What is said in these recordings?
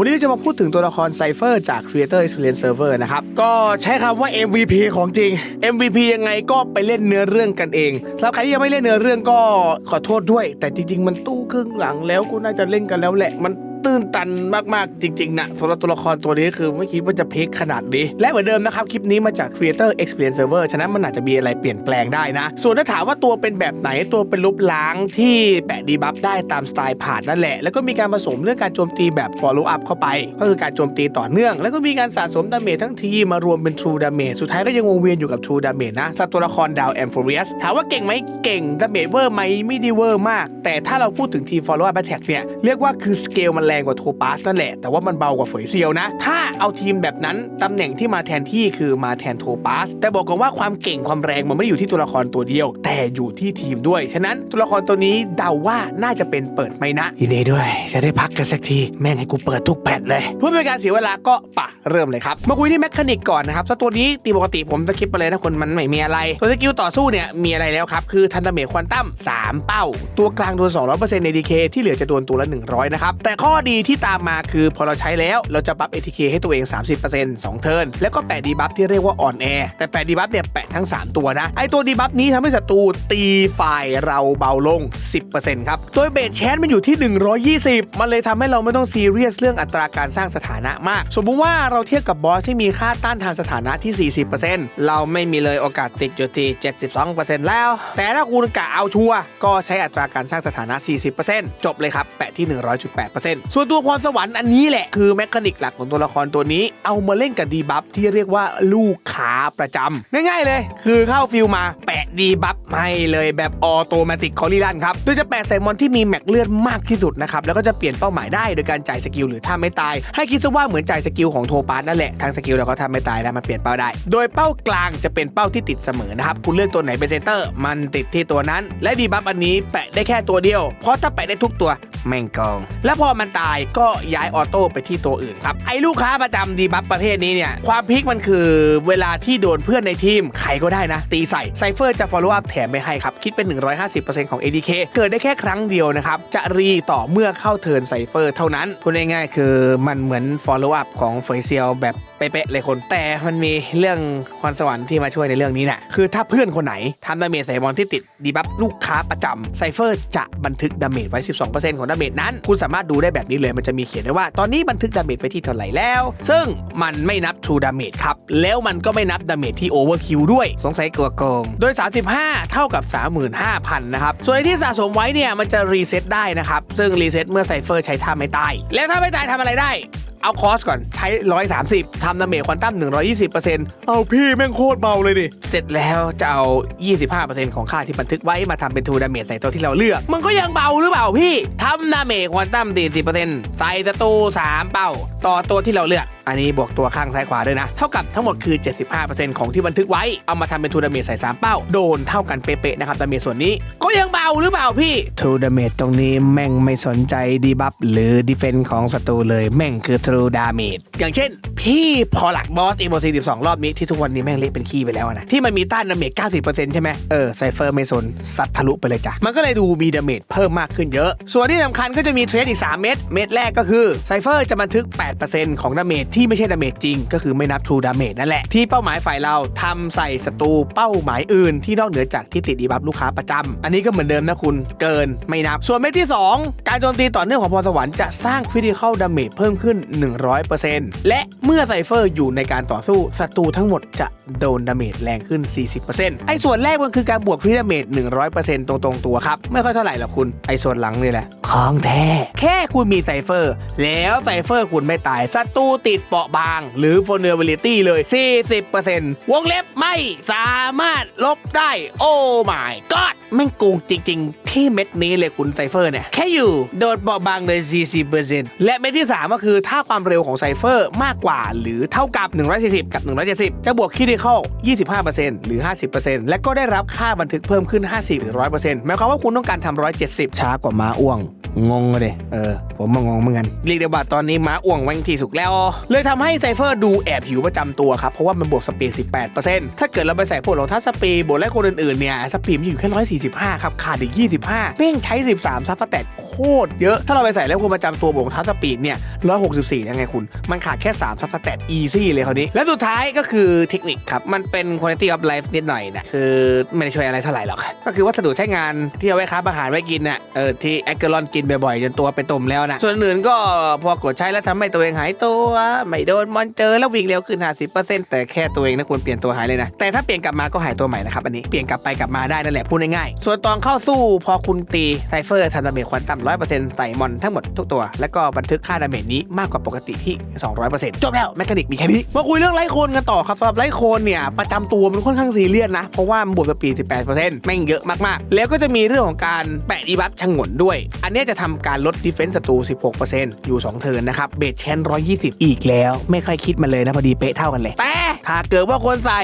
วันนี้เราจะมาพูดถึงตัวละครไซเฟอร์จาก Creator Experience Server นะครับ ก็ใช้คำว่า MVP ของจริง MVP ยังไงก็ไปเล่นเนื้อเรื่องกันเองสำหรับใครที่ยังไม่เล่นเนื้อเรื่องก็ขอโทษด้วย แต่จริง ๆ มันตู้ครึ่งหลังแล้วก็น่าจะเล่นกันแล้วแหละ มัน ตื้นตันมากๆ จริงๆนะสำหรับตัวละครตัวนี้คือไม่คิดว่าจะเพคขนาดนี้ และเหมือนเดิมนะครับ คลิปนี้มาจาก Creator Experience Server ฉะนั้นมันอาจจะมีอะไรเปลี่ยนแปลงได้นะ ส่วนถ้าถามว่าตัวเป็นแบบไหนตัวเป็นรูปล้างที่แปะดีบัฟได้ตามสไตล์ผ่านนั่นแหละ แล้วก็มีการผสมเรื่องการโจมตีแบบ follow up เข้าไป ก็คือการโจมตีต่อเนื่อง แล้วก็มีการสะสมดาเมจทั้งทีมารวมเป็น True Damage สุดท้ายก็ยังวงเวียนอยู่กับ True Damage นะสำหรับตัวละครดาวแอมโฟเรียสถามว่าเก่งไหมเก่งดาเมจเวอร์ไหมไม่ได้เวอร์มาก แต่ถ้าเราพูดถึงทีม follow up attack เนี่ยเรียกว่าคือสเกลมันแรงกว่าโทปัสนั่นแหละ แต่ว่ามันเบากว่าเฟยเซียวนะ ถ้าเอาทีมแบบนั้นตำแหน่งที่มาแทนที่คือมาแทนโทปัส แต่บอกกันว่าความเก่งความแรงมันไม่ได้อยู่ที่ตัวละครตัวเดียว แต่อยู่ที่ทีมด้วย ฉะนั้นตัวละครตัวนี้เดาว่าน่าจะเป็นเปิดไม่นะยินดีด้วย จะได้พักกันสักที แม่งให้กูเปิดทุกแพทเลยเพื่อไม่เป็นการเสียเวลาก็ปะเริ่มเลยครับ มาคุยที่แมคานิกก่อนนะครับถ้าตัวนี้ตีปกติผมจะคิดไปเลยนะคนมันไม่มีอะไร ตัวสกิลต่อสู้เนี่ยมีอะไรแล้วครับ คือทันดาเมจควอนตัม3 เป้า ตัวกลางโดน200%ใน DK ที่เหลือจะโดนตัวละ 100 นะครับ แต่ข้อดีที่ตามมาคือพอเราใช้แล้วเราจะบัฟ ATK ให้ตัวเอง 30% 2 เทิร์นแล้วก็แปะดีบัฟที่เรียกว่าอ่อนแอแต่แปะดีบัฟเนี่ยแปะทั้ง 3 ตัวนะ ไอตัวดีบัฟนี้ทำให้ศัตรูตีฝ่ายเราเบาลง 10%ครับโดยเบสแชนมันอยู่ที่ 120 มันเลยทำให้เราไม่ต้องซีเรียสเรื่องอัตราการสร้างสถานะมาก สมมุติว่าเราเทียบกับบอสที่มีค่าต้านทานสถานะที่ 40%เราไม่มีเลยโอกาสติดอยู่ที่ 72%แล้ว แต่ถ้าคุณกะเอาชัวร์ก็ใช้อัตราการสร้างสถานะ 40%จบเลยครับแปะที่ 100.8%ส่วนตัวพรสวรรค์อันนี้แหละคือแมคานิกหลักของตัวละครตัวนี้ เอามาเล่นกับดีบัฟที่เรียกว่าลูกค้าประจำง่ายๆเลย คือเข้าฟิลมาแปะดีบัฟให้เลยแบบออโตเมติกคอริลันครับ โดยจะแปะใส่มอนที่มีแม็กเลือดมากที่สุดนะครับ แล้วก็จะเปลี่ยนเป้าหมายได้โดยการจ่ายสกิลหรือถ้าไม่ตาย ให้คิดซะว่าเหมือนจ่ายสกิลของโทปาสนั่นแหละทางสกิลเราก็ทำไม่ตายนะมันเปลี่ยนเป้าได้ โดยเป้ากลางจะเป็นเป้าที่ติดเสมอนะครับคุณเลือกตัวไหนเป็นเซนเตอร์ มันติดที่ตัวนั้น และดีบัฟอันนี้แปะได้แค่ตัวเดียว เพราะถ้าแปะได้ทุกตัวแม่งกอง แล้วพอมันตายก็ย้ายออโต้ไปที่ตัวอื่นครับไอ้ลูกค้าประจำดีบัฟประเภทนี้เนี่ยความพีคมันคือเวลาที่โดนเพื่อนในทีมใครก็ได้นะ ตีใส่ไซเฟอร์จะ follow up แถมไปให้ครับ คิดเป็น 150%ของ ADK เกิดได้แค่ครั้งเดียวนะครับ จะรีต่อเมื่อเข้าเทิร์นไซเฟอร์เท่านั้นพูดง่ายๆคือมันเหมือน follow up ของเฟยเซียลแบบเป๊ะๆเลยคน แต่มันมีเรื่องคอนสวรรค์ที่มาช่วยในเรื่องนี้น่ะคือถ้าเพื่อนคนไหนทำดาเมจใส่บอลที่ติดดีบัฟลูกค้าประจำไซเฟอร์จะบันทึกดาเมจไว้ 12%ของดาเมจนั้น คุณสามารถดูได้แบบนี้เลยมันจะมีเขียนไว้ว่าตอนนี้บันทึกดาเมจไปที่เท่าไหร่แล้ว ซึ่งมันไม่นับ True Damage ครับ แล้วมันก็ไม่นับดาเมจที่ Overkill ด้วย สงสัยกลัวโกง โดย 35 เท่ากับ 35,000 นะครับ ส่วนไอ้ที่สะสมไว้เนี่ยมันจะรีเซ็ตได้นะครับ ซึ่งรีเซ็ตเมื่อไซเฟอร์ใช้ท่าไม่ตาย แล้วถ้าไม่ตายทำอะไรได้ เอาคอสก่อนใช้ 130 ทำดาเมจควอนตัม 120%เอาพี่แม่งโคตรเบาเลยดิ เสร็จแล้วจะเอา 25%ของค่าที่บันทึกไว้มาทำเป็นทูดาเมจใส่ตัวที่เราเลือก มันก็ยังเบาหรือเปล่าพี่ทำดาเมจควอนตัม 40%ใส่ศัตรู3 เป้า ต่อตัวที่เราเลือกอันนี้บวกตัวข้างซ้ายขวาด้วยนะ เท่ากับทั้งหมดคือ 75%ของที่บันทึกไว้ เอามาทำเป็นทูดาเมจใส่ 3 เป้า โดนเท่ากันเป๊ะๆนะครับดาเมจส่วนนี้ ก็ยังเบาหรือเปล่าพี่ทูดาเมจตรงนี้แม่งไม่สนใจดีบัฟหรือดีเฟนส์ของศัตรูเลยแม่งคือ True Damage อย่างเช่น พี่พอหลักบอสอีโมซี12รอบนี้ที่ทุกวันนี้แม่งเละเป็นขี้ไปแล้วนะที่มันมีต้านดาเมจ90%ใช่ไหมเออไซเฟอร์ไม่สนซัดทะลุไปเลยจ้ะมันก็เลยดูมีดาเมจเพิ่มมากขึ้นเยอะ ส่วนที่สำคัญก็จะมีเทรดอีก 3 เม็ดเม็ดแรกก็คือไซเฟอร์จะบันทึก 8%ของดาเมจที่ไม่ใช่ดาเมจจริง ก็คือไม่นับ True Damage นั่นแหละที่เป้าหมายฝ่ายเราทำใส่ศัตรูเป้าหมายอื่น ที่นอกเหนือจากที่ติดดีบัฟลูกค้าประจำอันนี้ก็เหมือนเดิมนะคุณเกินไม่นับ ส่วนเม็ดที่ 2 การโจมตีต่อเนื่องของพรสวรรค์จะสร้างคริติคอลดาเมจเพิ่มขึ้น100%และเมื่อไซเฟอร์อยู่ในการต่อสู้ศัตรูทั้งหมดจะโดนดาเมจแรงขึ้น 40%ไอ้ส่วนแรกมันคือการบวกคริดาเมจ100%ตรงๆตัวครับ ไม่ค่อยเท่าไหร่หรอกคุณ ไอ้ส่วนหลังนี่แหละของแท้ แค่คุณมีไซเฟอร์ แล้วไซเฟอร์คุณไม่ตายศัตรูติดเปราะบาง หรือ vulnerability เลย 40%วงเล็บไม่สามารถลบได้ โอ้ my god แม่งโกงจริง ๆ ที่เม็ดนี้เลยคุณไซเฟอร์เนี่ย แค่อยู่โดดเบาบางเลย 40%และเม็ดที่ 3 ก็คือถ้าความเร็วของไซเฟอร์มากกว่าหรือเท่ากับ 140 กับ 170 จะบวกคิด critical 25%หรือ 50%และก็ได้รับค่าบันทึกเพิ่มขึ้น 50หรือ100%หมายความว่าคุณต้องการทำ170 ช้ากว่าม้าอ้วง งงเลยเออ ผมมางงเหมือนกัน เรียกได้ว่าตอนนี้ม้าอ้วงแวงที่สุกแล้ว เลยทำให้ไซเฟอร์ดูแอบหิวประจำตัวครับ เพราะว่ามันบวกสปีด 18%ถ้าเกิดเราไปใส่พวกรองเท้าสปีดบวกและคนอื่นๆเนี่ยสปีดมันอยู่แค่ 145 ครับ ขาดอีก 25เร่งใช้ 13ซับสแตทโคตรเยอะ ถ้าเราไปใส่แล้วคนประจำตัวบวกรองเท้าสปีดเนี่ย164แล้วไงคุณ มันขาดแค่3ซับสแตทอีซี่เลยคราวนี้ และสุดท้ายก็คือเทคนิคครับมันเป็น quality of life นิดหน่อยนะคือไม่ได้ช่วยอะไรเท่าไหร่หรอกก็คือวัสดุใช้งานที่เอาไว้ค้าอาหารไว้กินน่ะเออที่แอคเกอรอนกินบ่อยๆจนตัวเป็นตุ่มแล้วนะส่วนอื่นก็พอกดใช้แล้วทำให้ตัวเองหายตัว ไม่โดนมอนเจอแล้ววิ่งเร็วขึ้น 50%แต่แค่ตัวเองนะควรเปลี่ยนตัวหายเลยนะ แต่ถ้าเปลี่ยนกลับมาก็หายตัวใหม่นะครับอันนี้เปลี่ยนกลับไปกลับมาได้นั่นแหละพูดง่ายๆส่วนตอนเข้าสู้พอคุณตีไซเฟอร์ทันดาเมจควันต่ำ100%ใส่มอนทั้งหมดทุกตัว แล้วก็บันทึกค่าดาเมจนี้มากกว่าปกติที่ 200%จบแล้วแมคานิกมีแค่นี้มาคุยเรื่องไลโคนกันต่อครับสำหรับไลโคนเนี่ยประจำตัวมันค่อนข้างซีเรียสนะ เพราะว่ามันบวกสปีด18%แม่งเยอะมากๆ แล้วก็จะมีเรื่องของการแปะดีบัฟชงนด้วย อันนี้จะทำการลดดีเฟนส์ศัตรู 16%อยู่ 2 เทิร์นนะครับเบสแชน120 อีกแล้ว ไม่ค่อยคิดมาเลยนะพอดีเป๊ะเท่ากันเลย แต่ถ้าเกิดว่าคนใส่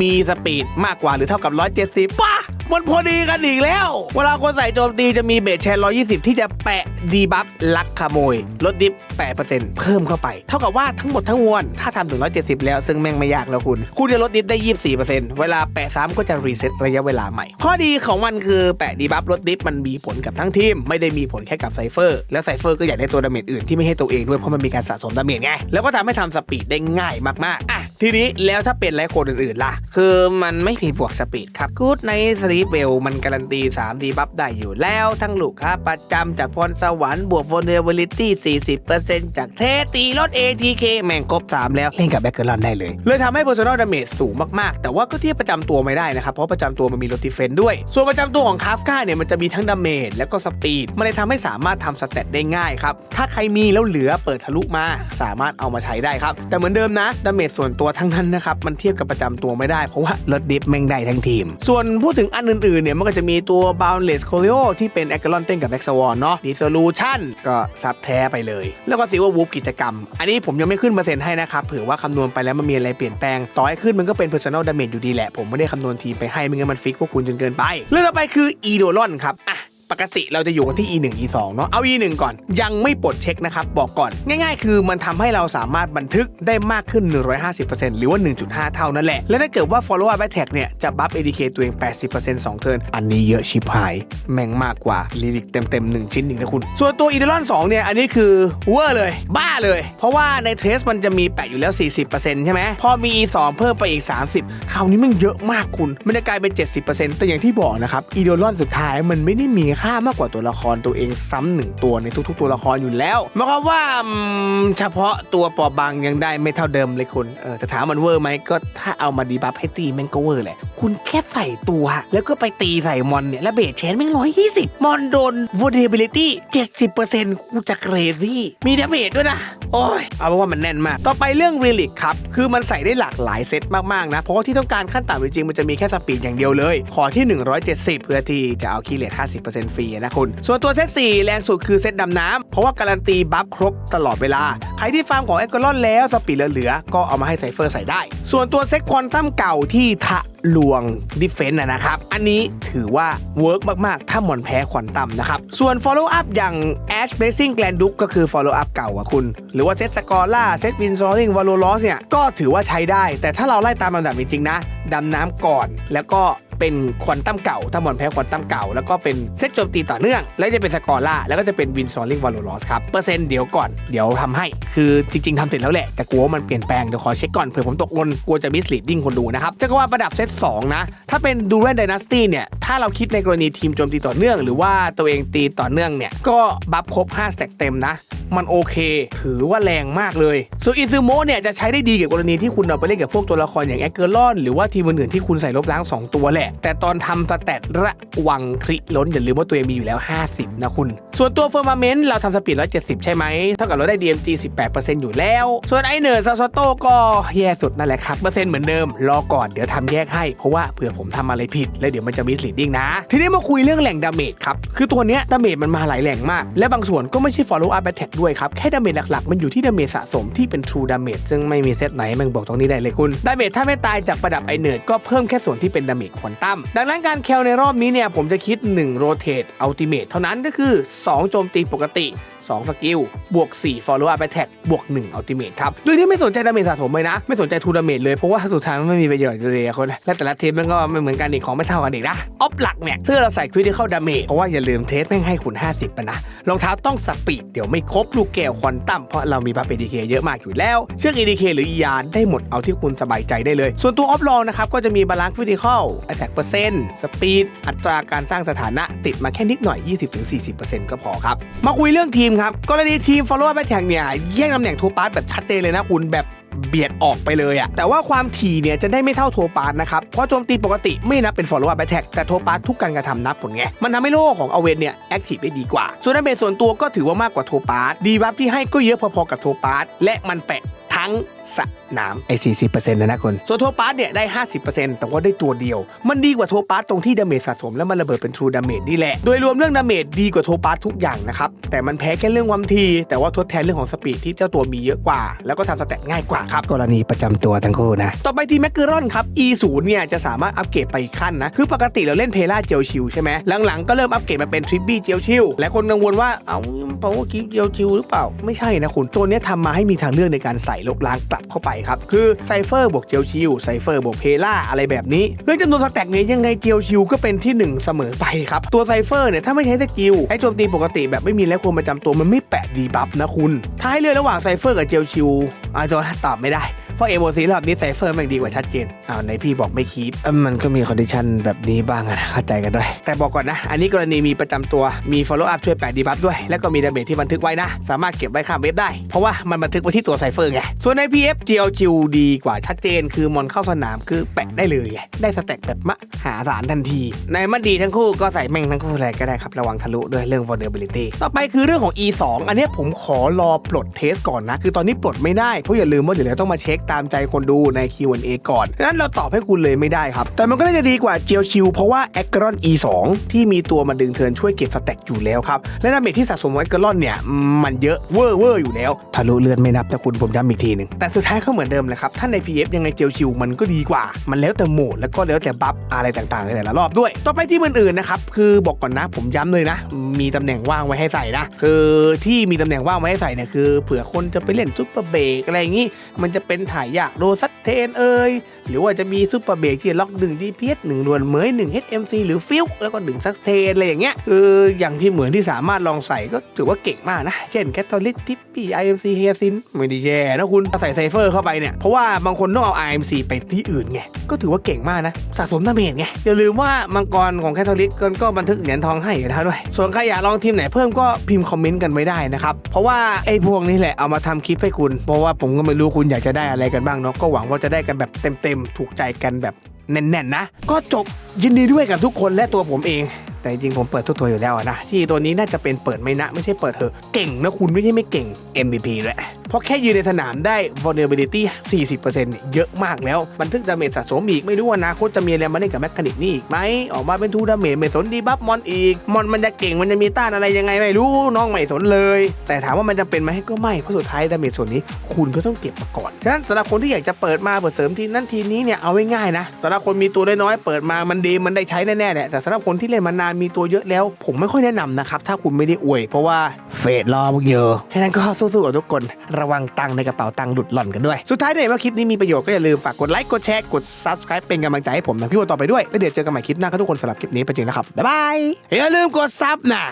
มีสปีดมากกว่าหรือเท่ากับ 170ป่ะมันพอดีกันอีกแล้ว เวลาคนใส่โจมตีจะมีเบสแชน120 ที่จะแปะดีบัฟลักขโมย ลดดิฟ 8%เพิ่มเข้าไป เท่ากับว่าทั้งหมดทั้งมวลถ้าทำถึง 170 แล้วซึ่งแม่งไม่ยากแล้วคุณ คุณจะลดดิฟได้ 24%เวลาแปะซ้ำก็จะรีเซ็ตระยะเวลาใหม่ ข้อดีของมันคือแปะดีบัฟลดดิฟมันมีผลกับทั้งทีมไม่ได้มีผผลแค่กับไซเฟอร์แล้วไซเฟอร์ก็อยากได้ตัวดาเมจอื่นที่ไม่ให้ตัวเองด้วยเพราะมันมีการสะสมดาเมจไงแล้วก็ทำให้ทำสปีดได้ง่ายมากๆอะทีนี้แล้วถ้าเป็นไลท์โคนอื่นๆล่ะ คือมันไม่มีบวกสปีดครับกูดในสลีปเวลมันการันตี3ดีบัฟได้อยู่แล้วทั้งลูกค้าประจำจากพรสวรรค์บวก vulnerability 40%จากเทสตีลด ATK แม่งครบ 3 แล้วเล่นกับแบ็กเกอร์ลอนได้เลย เลยทำให้ personal damage สูงมากๆ แต่ว่าก็เทียบประจำตัวไม่ได้นะครับ เพราะประจำตัวมันมีลด defense ด้วย ส่วนประจำตัวของคาฟกาเนี่ยมันจะมีทั้ง damage แล้วก็ speed มันเลยทำให้สามารถทำสเตตได้ง่ายครับ ถ้าใครมีแล้วเหลือเปิดทะลุมา สามารถเอามาใช้ได้ครับ แต่เหมือนเดิมนะ damage ส่วนตัวทั้งนั้นนะครับ มันเทียบกับประจำตัวไม่ได้ เพราะว่าลดดิฟแม่งได้ทั้งทีม ส่วนพูดถึงอันอื่นๆเนี่ยมันก็จะมีตัว boundless c o r e o ที่เป็น a c ก l o n เต้นกับ Max w a r เนาะ Dissolution ก็ซับแท้ไปเลย แล้วก็ซิว่าวูฟกิจกรรม อันนี้ผมยังไม่ขึ้นเปอร์เซ็นต์ให้นะครับเผื่อว่าคำนวณไปแล้วมันมีอะไรเปลี่ยนแปลงต่อให้ขึ้นมันก็เป็น personal damage อยู่ดีแหละผมไม่ได้คำนวณทีไปให้ไม่งั้นมันฟิกพวกคุณจนเกินไป เรื่องต่อไปคือ e d o l o n ครับอะ ปกติเราจะอยู่กันที่ e1 e2 เนาะเอา e1 ก่อน ยังไม่ปลดเช็คนะครับ บอกก่อน ง่ายๆ คือมันทำให้เราสามารถบันทึกได้มากขึ้น 150%หรือว่า 1.5 เท่านั่นแหละ และถ้าเกิดว่า follow up attack เนี่ย จะบัฟ ADK ตัวเอง 80% 2 เทิร์น อันนี้เยอะชิบหาย แม่งมากกว่าลิลิกเต็มๆ 1 ชิ้นหนึ่งนะคุณ ส่วนตัว e d e l o n 2เนี่ย อันนี้คือเวอร์เลย บ้าเลย เพราะว่าในเทสมันจะมีแปะอยู่แล้ว 40%ใช่ไหมพอมี e2 เพิ่มไปอีก 30คราวนี้มันเยอะมากคุณมันจะกลายเป็น 70%แต่อย่างที่บอกนะครับ e d e l o n สุดท้ายมันไม่ได้มีคามากกว่าตัวละครตัวเองซ้ำหนึ่งตัวในทุก ๆ ตัวละครอยู่แล้วหมายความว่าเฉพาะตัวปอบางยังได้ไม่เท่าเดิมเลยคุณเออแต่ถามมันเวอร์ไหมก็ถ้าเอามาดีบัฟให้ตีแม่งก็เวอร์แหละ คุณแค่ใส่ตัว แล้วก็ไปตีใส่มอนเนี่ย แล้วเบสเชนแม่งร้อยยี่สิบมอนโดน vulnerability 70%กูจะเกรซี่มีดาเมจด้วยนะ โอ้ย เอาเป็นว่ามันแน่นมาก ต่อไปเรื่อง relic ครับ คือมันใส่ได้หลากหลายเซตมากๆนะ เพราะว่าที่ต้องการขั้นต่ำจริงๆมันจะมีแค่สปีดอย่างเดียวเลย ขอที่ 170 เพื่อที่จะเอาคีเลท50%ฟรีนะคุณ ส่วนตัวเซต4แรงสุดคือเซตดำน้ำเพราะว่าการันตีบัฟครบตลอดเวลา ใครที่ฟาร์มของแอ g ก l ลอนแล้วสปีดเหลือๆก็เอามาให้ไซเฟอร์ใส่ได้ ส่วนตัวเซ็ตควอนตัมเก่าที่ทะลวงดิเฟนต์นะครับ อันนี้ถือว่าเวิร์กมาก ๆ ถ้าหมอนแพ้ควอนตัมนะครับ ส่วน follow up อย่าง Ash Blazing Grand Duke ก็คือ follow up เก่าอะคุณ หรือว่าเซตสกอร่าเซตวินซอริงวาโลลอสเนี่ย ก็ถือว่าใช้ได้ แต่ถ้าเราไล่ตามลำดับจริงๆนะ ดำน้ำก่อน แล้วก็ เป็นควอนตัมเก่า ถ้าหมอนแพ้ควอนตัมเก่า แล้วก็เป็นเซตโจมตีต่อเนื่อง แล้วจะเป็นสกอร่า แล้วก็จะเป็นวินซอริงวาโลลอสครับ เปอร์เซ็นต์เดี๋ยวก่อน เดี๋ยวทำให้ คือจริง ๆทำเสร็จแล้วแหละ แต่กลัวว่ามันเปลี่ยนแปลง เดี๋ยวขอเช็คก่อน เผื่อผมตกหล่นกลัวจะมิสลีดดิ้งคนดูนะครับจะก็ว่าประดับเซต2นะ ถ้าเป็นดูเรน d ดน s สตี้เนี่ย ถ้าเราคิดในกรณีทีมโจมตีต่อเนื่อง หรือว่าตัวเองตีต่อเนื่องเนี่ย ก็บัฟครบ5สแต็กเต็มนะ มันโอเค ถือว่าแรงมากเลย ส่วนอิซูโมเนี่ยจะใช้ได้ดีกับกรณีที่คุณเอาไปเล่นกับพวกตัวละครอย่างแอคเกอร์ลอนหรือว่าทีมอื่นๆที่คุณใส่ลบล้าง 2 ตัวแหละละ แต่ตอนทำสเตตระวังคริล้นอย่าลืมว่าตัวเองมีอยู่แล้ว 50 นะคุณ ส่วนตัวเฟอร์มาเมนต์เราทำสปีด 170 ใช่ไหม เท่ากับเราได้ DMG 18%อยู่แล้ว ส่วนไอเนอร์ซาโซโตก็แย่สุดนั่นแหละครับ เปอร์เซ็นต์เหมือนเดิม รอก่อนเดี๋ยวทำแยกให้ เพราะว่าเผื่อผมทำอะไรผิด แล้วเดี๋ยวมันจะมีสลีดดิ้งนะ ทีนี้มาคุยเรื่องแหล่งดาเมจครับ คือตัวเนี้ยดาเมจมันมาหลายแหล่งมาก และบางส่วนก็ไม่ใช่ follow up attack ด้วยครับ แค่ดาเมจหลักๆ มันอยู่ที่ดาเมจสะสมที่เป็น true damage ซึ่งไม่มีเซตไหนม่งบอกตรงนี้ได้เลยคุณดาเมจถ้าไม่ตายจากประดับไอเนิร์ก็เพิ่มแค่ส่วนที่เป็นดาเมจคนตั้มดังนั้นการแคลในรอบนี้เนี่ยผมจะคิด1โรเตทอัลติเมทเท่านั้นก็คือ 2 โจมตีปกติ 2 สกิล บวก 4 follow up attack บวก 1 ultimate ครับ โดยที่ไม่สนใจดาเมจสะสมเลยนะ ไม่สนใจทูดาเมจเลย เพราะว่าสุดท้ายมันไม่มีประโยชน์เลยอะคน และแต่ละเทปมันก็ไม่เหมือนกันอีกของไม่เท่ากันอีกนะ ออฟหลักเนี่ยเสื้อเราใส่ critical damage เพราะว่าอย่าลืมเทสแม่งให้คุณ50ปะนะ รองเท้าต้องสปีด เดี๋ยวไม่ครบลูกแก้วควอนตัมเพราะเรามีบัฟ ADK เคเยอะมากอยู่แล้ว เชือก ADK หรือ ER ได้หมดเอาที่คุณสบายใจได้เลย ส่วนตัวออฟลองนะครับก็จะมีบาลานซ์ critical attack เปอร์เซ็นต์สปีดอัตราการสร้างสถานะติดมาแค่นิดหน่อย 20-40%ก็พอครับมาคุยเรื่องทีมครับ กรณีทีม follow up attack เนี่ยแย่งตำแหน่งทูปาร์ตแบบชัดเจนเลยนะคุณแบบ เบียดออกไปเลยอะแต่ว่าความถี่เนี่ยจะได้ไม่เท่าโทปาร์นะครับ เพราะโจมตีปกติไม่นับเป็น follow up attack แต่โทปาร์ทุกการกระทำนับผลไง มันทำให้โล่ของอเวนเนี่ยแอคทีฟได้ดีกว่า ส่วนดาเมจส่วนตัวก็ถือว่ามากกว่าโทปาร์ดีบัฟที่ให้ก็เยอะพอๆกับโทปาร์และมันแปะทั้งสนามไอ้สี่สิบเปอร์เซ็นต์นะนะคนส่วนโทปาร์เนี่ยได้50%แต่ว่าได้ตัวเดียว มันดีกว่าโทปาร์ตรงที่ดาเมจสะสมแล้วมันระเบิดเป็นทรูดาเมจนี่แหละ โดยรวมเรื่องดาเมจดีกว่าโทปาร์ทุกอย่างนะครับ แต่มันแพ้แค่เรื่องความที แต่ว่าทดแทนเรื่องของสปีดที่เจ้าตัวมีเยอะกว่า แล้วก็ทำสแต็กง่ายกว่าครับกรณีประจำตัวทั้งคู่นะ ต่อไปทีแมกเกอรอนครับ E 0 เนี่ยจะสามารถอัปเกรดไปอีกขั้นนะ คือปกติเราเล่นเพล่าเจลชิลใช่ไหมหลังๆก็เริ่มอัปเกรดมาเป็นทริปปี้เจลชิลและคนกังวลว่าเอาเพราะว่ากิฟเจลชิลหรือเปล่า ไม่ใช่นะคุณตัวเนี้ยทำมาให้มีทางเลือกในการใส่ลบล้างกลับเข้าไปครับ คือไซเฟอร์บวกเจลชิลไซเฟอร์บวกเพล่าอะไรแบบนี้เรื่องจำนวนสแต็กเนี่ยยังไงเจลชิลก็เป็นที่หนึ่งเสมอไปครับตัวไซเฟอร์เนี่ยถ้าไม่ใช้สกิลให้โจมตีปกติแบบไม่มีและควรประจำตัวมันไม่แปะดีบัฟนะคุณถ้าให้เลือกระหว่างไซเฟอร์กับเจลชิลอาจจะตอบไม่ได้ เพราะเอโมซีรอบนี้ไซเฟอร์มันดีกว่าชัดเจนอ้าวในพี่บอกไม่คีปเอ้ามันก็มีคอนดิชันแบบนี้บ้างนะเข้าใจกันด้วย แต่บอกก่อนนะ อันนี้กรณีมีประจำตัวมี follow up ช่วยแปะดีบัฟด้วย แล้วก็มีดาเมจที่บันทึกไว้นะ สามารถเก็บไว้ข้ามเว็บได้ เพราะว่ามันบันทึกไว้ที่ตัวไซเฟอร์ไง ส่วนใน PF GL จิวดีกว่าชัดเจน คือมอนเข้าสนามคือแปะได้เลยไงได้สแต็กแบบมะหาศาลทันที ในมันดีทั้งคู่ก็ใส่แม่งทั้งคู่เลยก็ได้ครับระวังทะลุด้วยเรื่อง vulnerability ต่อไปคือเรื่องของ E2 อันนี้ผมขอรอปลดเทสก่อนนะคือตอนนี้ปลดไม่ได้เพราะอย่าลืมว่าเดี๋ยวเราต้องมาเช็คตามใจคนดูใน Q&A ก่อนนั้นเราตอบให้คุณเลยไม่ได้ครับ แต่มันก็น่าจะดีกว่าเจียวชิวเพราะว่า a c r o n E2 ที่มีตัวมาดึงเทินช่วยเก็บสแต็กอยู่แล้วครับ และดาเมจที่สะสมของ a c r o n เนี่ยมันเยอะเวอร์เวอร์อยู่แล้วทะลุเลือนไม่นับแต่คุณผมย้ำอีกทีหนึ่งแต่สุดท้ายก็เหมือนเดิมเลยครับถ้าใน PF ยังไงเจียวชิวมันก็ดีกว่า มันแล้วแต่โหมดแล้วก็แล้วแต่บัฟอะไรต่างๆในแต่ละรอบด้วย ต่อไปที่อื่นๆนะครับคือบอกก่อนนะผมย้ำเลยนะ มีตำแหน่งว่างไว้ให้ใส่นะ คือที่มีตำแหน่งว่างไว้ให้ใส่เนี่ยคือ เผื่อคนจะไปเล่นซุปเปอร์เบรกอะไรอย่างงี้ มันจะเป็นถ่ายยากโรซัตเทนเอ่ยหรือว่าจะมีซุปเปอร์เบรกที่ล็อกหนึ่ง DPS หนึ่งดวนเหมยหนึ่ง HMC หรือฟิลแล้วก็หนึ่งซัสเทนอะไรอย่างเงี้ยคืออย่างที่เหมือนที่สามารถลองใส่ก็ถือว่าเก่งมากนะ เช่นแคทอลิสทิปปี้ IMC เฮียซินไม่ได้แย่นะคุณใส่ไซเฟอร์เข้าไปเนี่ยเพราะว่าบางคนต้องเอา IMC ไปที่อื่นไงก็ถือว่าเก่งมากนะสะสมดาเมจไงอย่าลืมว่ามังกรของแคทอลิสก็บันทึกเหรียญทองให้อยู่แล้วด้วย ส่วนใครอยากลองทีมไหนเพิ่มก็พิมพ์คอมเมนต์กันไว้ได้นะครับเพราะว่าไอ้พวกนี้แหละเอามาทำคลิปให้คุณ เพราะว่าผมก็ไม่รู้คุณอยากจะได้อะไรกันบ้างเนาะก็หวังว่าจะได้กันแบบเต็มๆถูกใจกันแบบแน่นๆนะ ก็จบยินดีด้วยกับทุกคนและตัวผมเอง แต่จริงผมเปิดทุกตัวอยู่แล้วนะที่ตัวนี้น่าจะเป็นเปิดไม่นะ ไม่ใช่เปิดเถอะเก่งนะคุณไม่ใช่ไม่เก่ง MVP เลย ราะแค่ยืนในสนามได้ vulnerability 40%เนี่ยเยอะมากแล้ว บันทึกดาเมจสะสมอีก ไม่รู้ว่าอนาคตจะมีอะไรมาเล่นกับแมคคานิกนี่อีกไหม ออกมาเป็นทูดาเมจไม่สนดีบัฟมอนอีก มอนมันจะเก่งมันจะมีต้านอะไรยังไงไม่รู้น้องไม่สนเลย แต่ถามว่ามันจะเป็นไหมก็ไม่ เพราะสุดท้ายดาเมจส่วนนี้คุณก็ต้องเก็บมาก่อน ฉะนั้นสำหรับคนที่อยากจะเปิดมาเปิดเสริมทีนั้นทีนี้เนี่ยเอาไว้ง่ายๆนะสำหรับคนมีตัวน้อยเปิดมามันดีมันได้ใช้แน่ๆแหละแต่สำหรับคนที่เล่นมานานมีตัวเยอะแล้ว ผมไม่ค่อยแนะนำนะครับถ้าคุณไม่ได้อวย เพราะว่าเฟดรอมึงเยอะฉะนั้นก็สู้ๆกับทุกคนระวังตังในกระเป๋าตังหลุดหล่อนกันด้วย สุดท้ายเนี่ยว่าคลิปนี้มีประโยชน์ก็อย่าลืมฝากกดไลค์กดแชร์กด subscribe เป็นกำลังใจให้ผมทำพี่วัวต่อไปด้วยแล้วเดี๋ยวเจอกันใหม่คลิปหน้าครับทุกคนสำหรับคลิปนี้ไปจริงนะครับบ๊ายบายอย่าลืมกดซับนะ